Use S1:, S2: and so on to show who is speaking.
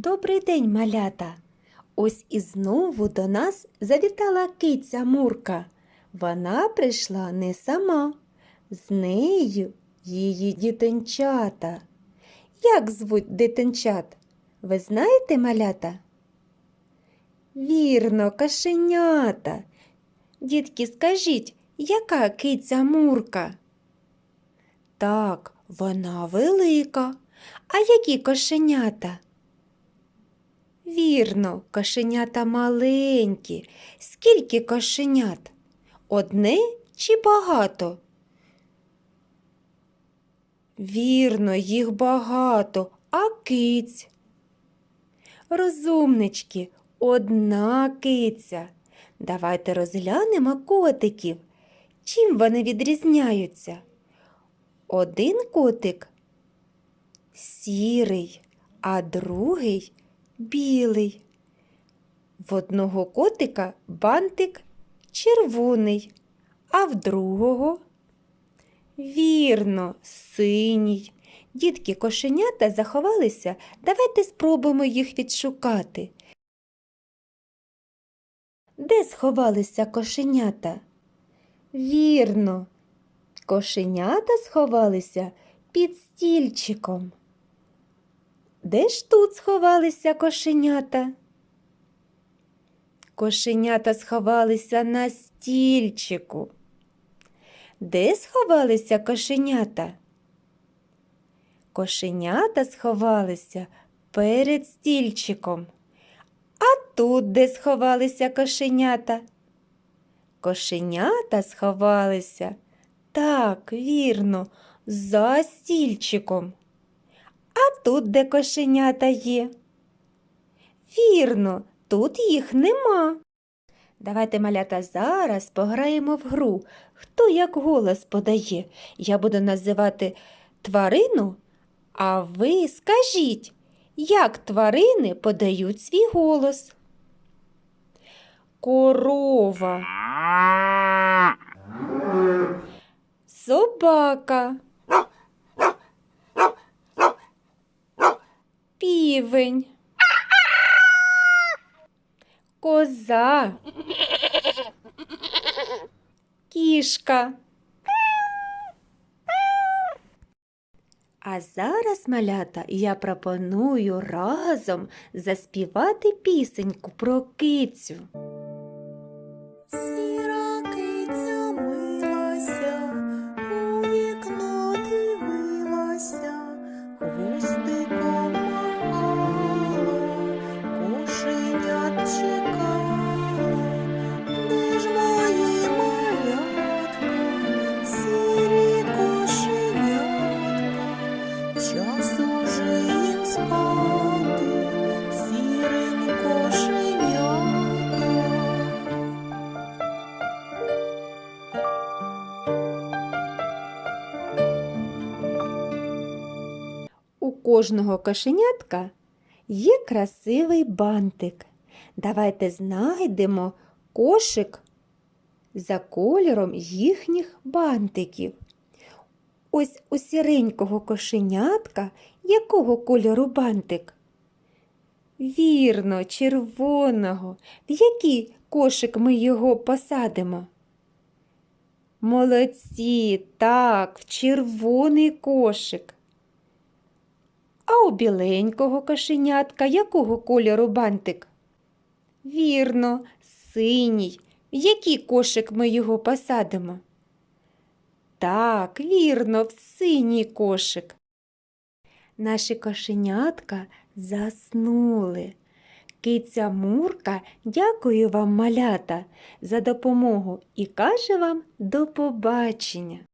S1: Добрий день, малята! Ось і знову до нас завітала киця Мурка. Вона прийшла не сама. З нею її дітенчата. Як звуть дитинчат? Ви знаєте, малята? Вірно, кашенята. Дітки, скажіть, яка киця Мурка? Так, вона велика. А які кошенята? Вірно, кошенята маленькі. Скільки кошенят? Одне чи багато? Вірно, їх багато, а киць. Розумнички, одна киця. Давайте розглянемо котиків. Чим вони відрізняються? Один котик сірий, а другий білий. В одного котика бантик червоний, а в другого вірно, синій. Дітки кошенята заховалися, давайте спробуємо їх відшукати. Де сховалися кошенята? Вірно, кошенята сховалися під стільчиком. Де ж тут сховалися кошенята? Кошенята сховалися на стільчику. Де сховалися кошенята? Кошенята сховалися перед стільчиком. А тут де сховалися кошенята? Кошенята сховалися. Так, вірно, за стільчиком. Тут де кошенята є? Вірно, тут їх нема. Давайте, малята, зараз пограємо в гру. Хто як голос подає? Я буду називати тварину, а ви скажіть, як тварини подають свій голос? Корова, собака, півень, коза, кішка. А зараз, малята, я пропоную разом заспівати пісеньку про кицю. Кожного кошенятка є красивий бантик. Давайте знайдемо кошик за кольором їхніх бантиків. Ось у сіренького кошенятка якого кольору бантик? Вірно, червоного. В який кошик ми його посадимо? Молодці, так, в червоний кошик. А у біленького кошенятка якого кольору бантик? Вірно, синій. В який кошик ми його посадимо? Так, вірно, в синій кошик. Наші кошенятка заснули. Киця Мурка дякує вам, малята, за допомогу і каже вам до побачення.